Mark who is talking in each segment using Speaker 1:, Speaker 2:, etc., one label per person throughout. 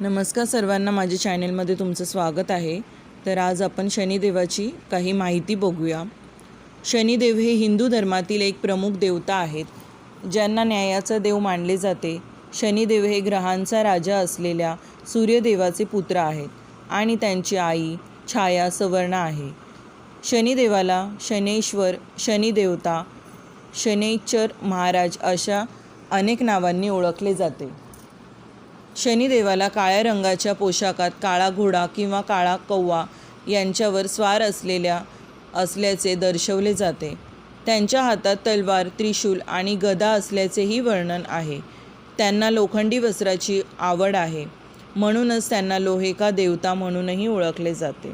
Speaker 1: नमस्कार सर्वांना माझ्या चॅनेलमध्ये तुमचं स्वागत आहे. तर आज आपण शनिदेवाची काही माहिती बघूया. शनिदेव हे हिंदू धर्मातील एक प्रमुख देवता आहेत. ज्यांना न्यायाचा देव मानले जाते शनिदेव हे ग्रहांचा राजा असलेल्या सूर्यदेवाचे पुत्र आहेत आणि त्यांची आई छाया सवर्ण आहे. शनिदेवाला शनेश्वर शनिदेवता शनैश्चर महाराज अशा अनेक नावांनी ओळखले जाते. शनिदेवाला काळ्या रंगाच्या पोशाखात काळा घोडा किंवा काळा कौवा यांच्यावर स्वार असलेल्या असल्याचे दर्शवले जाते. त्यांच्या हातात तलवार त्रिशूल आणि गदा असल्याचेही वर्णन आहे. त्यांना लोखंडी वस्त्राची आवड आहे. म्हणूनच त्यांना लोहेका देवता म्हणूनही ओळखले जाते.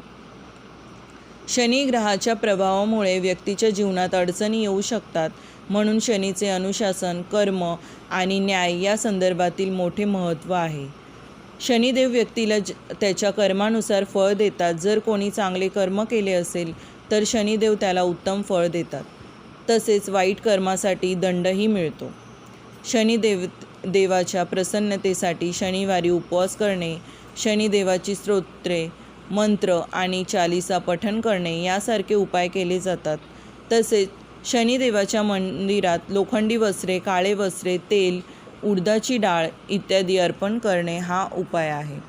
Speaker 1: शनी ग्रहाच्या प्रभावामुळे व्यक्तीच्या जीवनात अडचणी येऊ शकतात. म्हणून शनीचे अनुशासन कर्म आणि न्याय या संदर्भातील मोठे महत्त्व आहे. शनिदेव व्यक्तीला ज त्याच्या कर्मानुसार फळ देतात. जर कोणी चांगले कर्म केले असेल तर शनिदेव त्याला उत्तम फळ देतात. तसेच वाईट कर्मासाठी दंडही मिळतो. शनिदेव देवाच्या प्रसन्नतेसाठी शनिवारी उपवास करणे शनिदेवाची स्तोत्रे मंत्र आणि चालिसा पठण करणे यासारखे उपाय केले जातात. तसेच शनिदेवाच्या मंदिरात लोखंडी वस्त्रे काळे वस्त्रे तेल उडदाची डाळ इत्यादी अर्पण करणे हा उपाय आहे.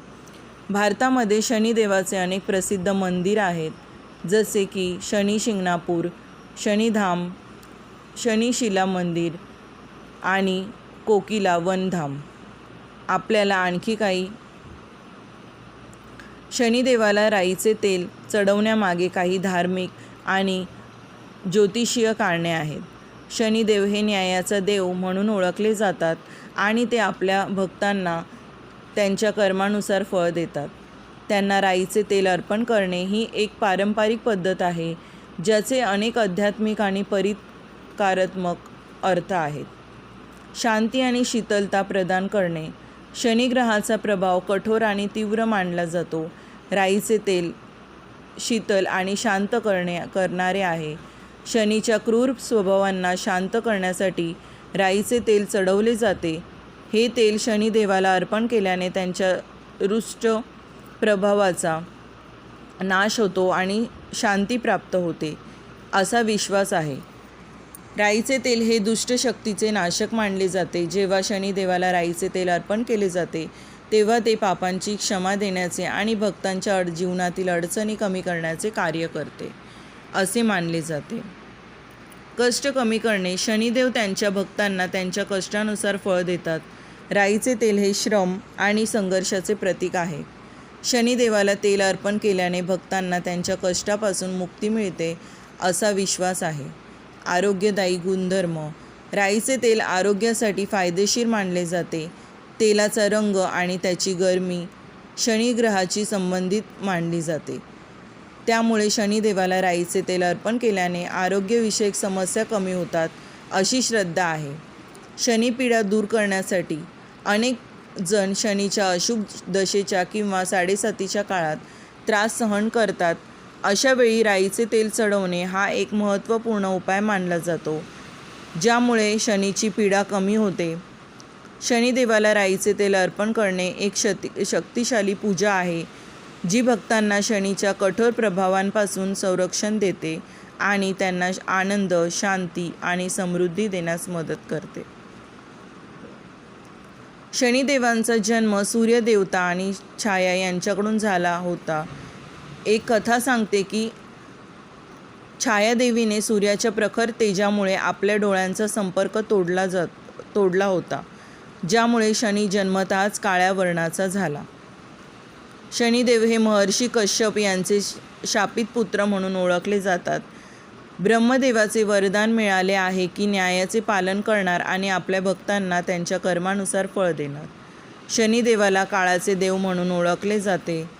Speaker 1: भारतामध्ये शनिदेवाचे अनेक प्रसिद्ध मंदिर आहेत जसे की शनी शिंगणापूर शनिधाम शनिशिला मंदिर आणि कोकिला वनधाम. आपल्याला आणखी काही शनिदेवाला राईचे तेल चढवण्यामागे काही धार्मिक आणि ज्योतिषीय कारणे आहेत. शनिदेव हे न्यायाचा देव म्हणून ओळखले जातात आणि ते आपल्या भक्तांना त्यांच्या कर्मानुसार फळ देतात. त्यांना राईचे तेल अर्पण करणे ही एक पारंपरिक पद्धत आहे ज्याचे अनेक आध्यात्मिक आणि परिकारात्मक अर्थ आहेत. शांती आणि शीतलता प्रदान करणे. शनिग्रहाचा प्रभाव कठोर आणि तीव्र मानला जातो. राईचे तेल शीतल आणि शांत करणे करणारे आहे. शनीच्या क्रूर स्वभावांना शांत करण्यासाठी राईचे तेल चढवले जाते. हे तेल शनिदेवाला अर्पण केल्याने त्यांच्या रुष्ट प्रभावाचा नाश होतो आणि शांती प्राप्त होते असा विश्वास आहे. राईचे तेल हे दुष्ट शक्तीचे नाशक मानले जाते. जेव्हा शनिदेवाला राईचे तेल अर्पण केले जाते तेव्हा ते पापांची क्षमा देण्याचे आणि भक्तांच्या अड जीवनातील अडचणी कमी करण्याचे कार्य करते असे मानले जाते. कष्ट कमी करणे शनिदेव त्यांच्या भक्तांना त्यांच्या कष्टानुसार फळ देतात. राईचे तेल हे श्रम आणि संघर्षाचे प्रतीक आहे. शनिदेवाला तेल अर्पण केल्याने भक्तांना त्यांच्या कष्टापासून मुक्ती मिळते असा विश्वास आहे. आरोग्यदायी गुणधर्म. राईचे तेल आरोग्यासाठी फायदेशीर मानले जाते. तेलाचा रंग आणि त्याची गरमी शनिग्रहाची संबंधित मानली जाते. त्यामुळे शनिदेवाला राईचे तेल अर्पण केल्याने आरोग्यविषयक समस्या कमी होतात अशी श्रद्धा आहे. शनिपीडा दूर करण्यासाठी अनेक जण शनीच्या अशुभ दशेच्या किंवा साडेसातीच्या काळात त्रास सहन करतात. अशा वेळी राईचे तेल चढवणे हा एक महत्त्वपूर्ण उपाय मानला जातो ज्यामुळे शनीची पीडा कमी होते. शनिदेवाला राईचे तेल अर्पण करणे एक शती शक्तिशाली पूजा आहे जी भक्तांना शनीच्या कठोर प्रभावांपासून संरक्षण देते आणि त्यांना आनंद शांती आणि समृद्धी देण्यास मदत करते. शनिदेवांचा जन्म सूर्यदेवता आणि छाया यांच्याकडून झाला होता. एक कथा सांगते की छायादेवीने सूर्याच्या प्रखर तेजामुळे आपल्या डोळ्यांचा संपर्क तोडला जात तोडला होता. ज्यामुळे शनी जन्मताच काळ्या वर्णाचा झाला. शनिदेव हे महर्षी कश्यप यांचे शापित पुत्र म्हणून ओळखले जातात. ब्रह्मदेवाचे वरदान मिळाले आहे की न्यायाचे पालन करणार आणि आपल्या भक्तांना त्यांच्या कर्मानुसार फळ देणार. शनिदेवाला काळाचे देव म्हणून ओळखले जाते.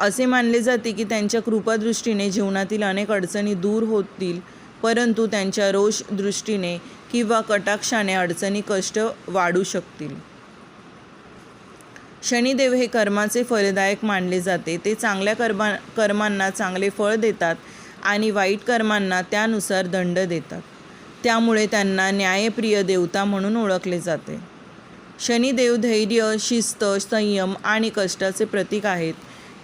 Speaker 1: असे मानले जाते की त्यांच्या कृपादृष्टीने जीवनातील अनेक अडचणी दूर होतील परंतु त्यांच्या रोष दृष्टीने किंवा कटाक्षाने अडचणी कष्ट वाढू शकतील. शनिदेव हे कर्माचे फलदायक मानले जाते. ते चांगल्या कर्मा कर्मांना चांगले फळ देतात आणि वाईट कर्मांना त्यानुसार दंड देतात. त्यामुळे त्यांना न्यायप्रिय देवता म्हणून ओळखले जाते. शनिदेव धैर्य शिस्त संयम आणि कष्टाचे प्रतीक आहेत.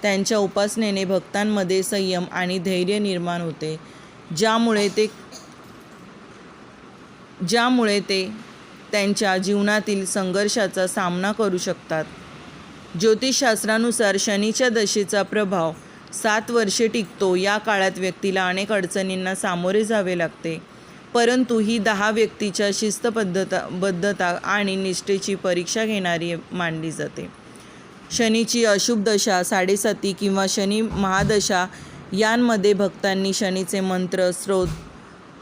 Speaker 1: त्यांच्या उपासनेने भक्तांमध्ये संयम आणि धैर्य निर्माण होते. ज्यामुळे ते ज्यामुळे ते त्यांच्या जीवनातील संघर्षाचा सामना करू शकतात. ज्योतिषशास्त्रानुसार शनीच्या दशेचा प्रभाव सात वर्षे टिकतो. या काळात व्यक्तीला अनेक अडचणींना सामोरे जावे लागते. परंतु ही दहा व्यक्तीच्या शिस्तबद्धता बद्धता आणि निष्ठेची परीक्षा घेणारी मानली जाते. शनीची अशुभ दशा साडेसाती किंवा शनी महादशा यांमध्ये भक्तांनी शनीचे मंत्र स्रोत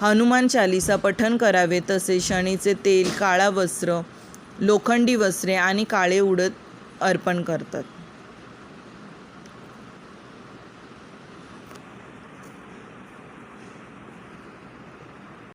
Speaker 1: हनुमान चालिसा पठण करावे तसेच शनीचे तेल काळा वस्त्र लोखंडी वस्त्रे आणि काळे उडद अर्पण करतात.